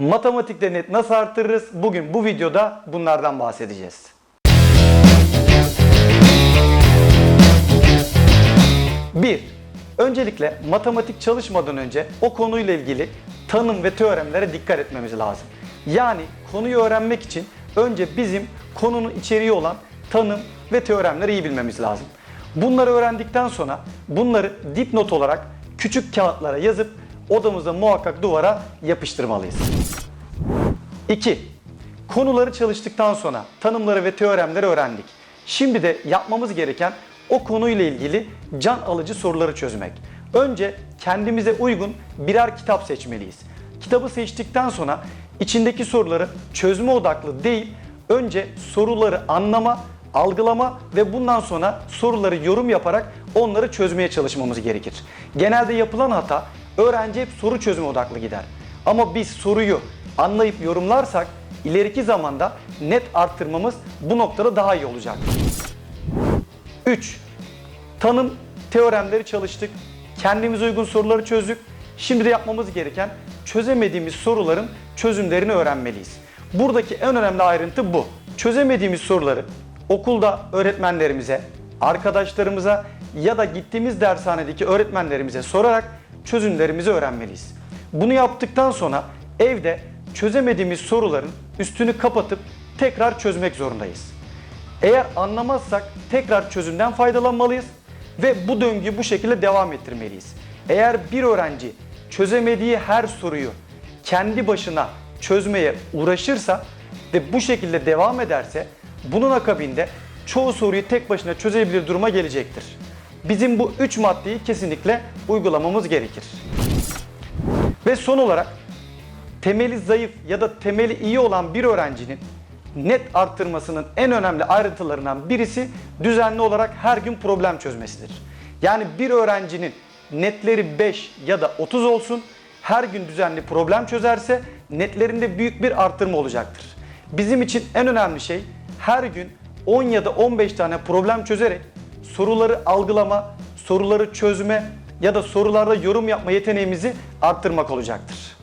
Matematikte net nasıl artırırız? Bugün bu videoda bunlardan bahsedeceğiz. Bir, öncelikle matematik çalışmadan önce o konuyla ilgili tanım ve teoremlere dikkat etmemiz lazım. Yani konuyu öğrenmek için önce bizim konunun içeriği olan tanım ve teoremleri iyi bilmemiz lazım. Bunları öğrendikten sonra bunları dipnot olarak küçük kağıtlara yazıp odamıza muhakkak duvara yapıştırmalıyız. 2. Konuları çalıştıktan sonra tanımları ve teoremleri öğrendik. Şimdi de yapmamız gereken o konuyla ilgili can alıcı soruları çözmek. Önce kendimize uygun birer kitap seçmeliyiz. Kitabı seçtikten sonra içindeki soruları çözme odaklı değil, önce soruları anlama, algılama ve bundan sonra soruları yorum yaparak onları çözmeye çalışmamız gerekir. Genelde yapılan hata öğrenci hep soru çözme odaklı gider. Ama biz soruyu anlayıp yorumlarsak ileriki zamanda net arttırmamız bu noktada daha iyi olacak. 3. Tanım teoremleri çalıştık. Kendimize uygun soruları çözdük. Şimdi de yapmamız gereken çözemediğimiz soruların çözümlerini öğrenmeliyiz. Buradaki en önemli ayrıntı bu. Çözemediğimiz soruları okulda öğretmenlerimize, arkadaşlarımıza ya da gittiğimiz dershanedeki öğretmenlerimize sorarak çözümlerimizi öğrenmeliyiz. Bunu yaptıktan sonra evde çözemediğimiz soruların üstünü kapatıp tekrar çözmek zorundayız. Eğer anlamazsak tekrar çözümden faydalanmalıyız ve bu döngüyü bu şekilde devam ettirmeliyiz. Eğer bir öğrenci çözemediği her soruyu kendi başına çözmeye uğraşırsa ve bu şekilde devam ederse bunun akabinde çoğu soruyu tek başına çözebilir duruma gelecektir. Bizim bu üç maddeyi kesinlikle uygulamamız gerekir. Ve son olarak temeli zayıf ya da temeli iyi olan bir öğrencinin net arttırmasının en önemli ayrıntılarından birisi düzenli olarak her gün problem çözmesidir. Yani bir öğrencinin netleri 5 ya da 30 olsun, her gün düzenli problem çözerse netlerinde büyük bir arttırma olacaktır. Bizim için en önemli şey her gün 10 ya da 15 tane problem çözerek soruları algılama, soruları çözme ya da sorularda yorum yapma yeteneğimizi arttırmak olacaktır.